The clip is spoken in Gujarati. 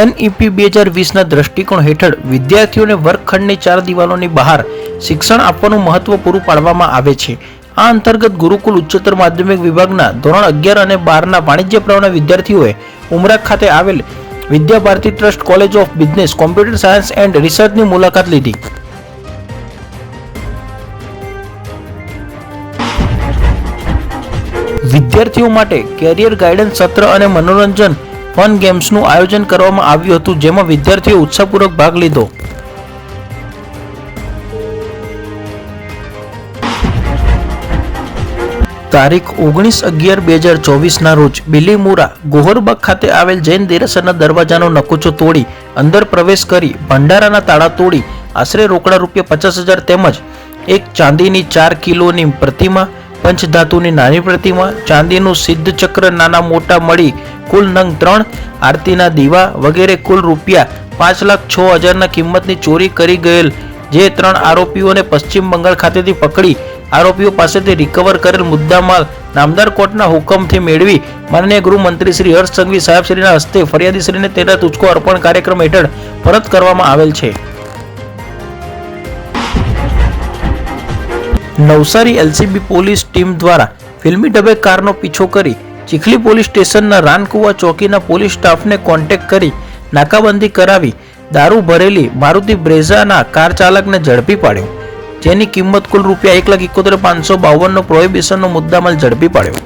એનઈપી બે હજાર વીસના દ્રષ્ટિકોણ હેઠળ વિદ્યાર્થીઓને વર્ગખંડની ચાર દિવાલોની બહાર શિક્ષણ આપવાનું મહત્વ પૂરું પાડવામાં આવે છે. આ અંતર્ગત ગુરુકુલ ઉચ્ચતર માધ્યમિક વિભાગના ધોરણ અગિયાર અને બારના વાણિજ્ય પ્રવાહના વિદ્યાર્થીઓએ ઉમરાખ ખાતે આવેલ Vidya Bharati trust college of business computer science and રિસર્ચની મુલાકાત લીધી. વિદ્યાર્થીઓ માટે કેરિયર ગાઈડન્સ સત્ર અને મનોરંજન ફન ગેમ્સનું આયોજન કરવામાં આવ્યું હતું, જેમાં વિદ્યાર્થીઓ ઉત્સાહપૂર્વક ભાગ લીધો. તારીખ ઓગણીસ અગિયાર બે હજાર ચોવીસના રોજ બિલીમુરા ગોહરબાગ ખાતે આવેલ જૈન દેરાસરના દરવાજાનો નકુચો તોડી અંદર પ્રવેશ કરી ભંડારાના તાળા તોડી આશરે રોકડા રૂપિયા પચાસ હજાર તેમજ એક ચાંદીની ચાર કિલોની પ્રતિમા પંચધાતુની નાની પ્રતિમા, ચાંદીનું સિદ્ધ ચક્ર, નાના મોટા મળી, કુલ નંગ ત્રણ, આરતીના દીવા વગેરે કુલ રૂપિયા પાંચ લાખ છ હજારના કિંમતની ચોરી કરી ગયેલ, જે ત્રણ આરોપીઓને પશ્ચિમ બંગાળ ખાતેથી પકડી, આરોપીઓ પાસેથી રિકવર કરેલ મુદ્દામાલ નામદાર કોર્ટના હુકમથી મેળવી. માનનીય ગૃહમંત્રી શ્રી હર્ષ સંઘવી સાહેબશ્રીના હસ્તે ફરિયાદીશ્રીને તેના તુચકો અર્પણ કાર્યક્રમ હેઠળ પરત કરવામાં આવેલ છે. નવસારી એલસીબી પોલીસ ટીમ દ્વારા ફિલ્મી ડબે કારનો પીછો કરી ચીખલી પોલીસ સ્ટેશનના રાનકુવા ચોકીના પોલીસ સ્ટાફને કોન્ટેક્ટ કરી નાકાબંધી કરાવી દારૂ ભરેલી મારુતિ બ્રેઝાના કાર ચાલકને ઝડપી પાડ્યો, જેની કિંમત કુલ રૂપિયા એક લાખ એકોતેર પાંચસો બાવનનો પ્રોહિબિશનનો મુદ્દામાલ ઝડપી પાડ્યો.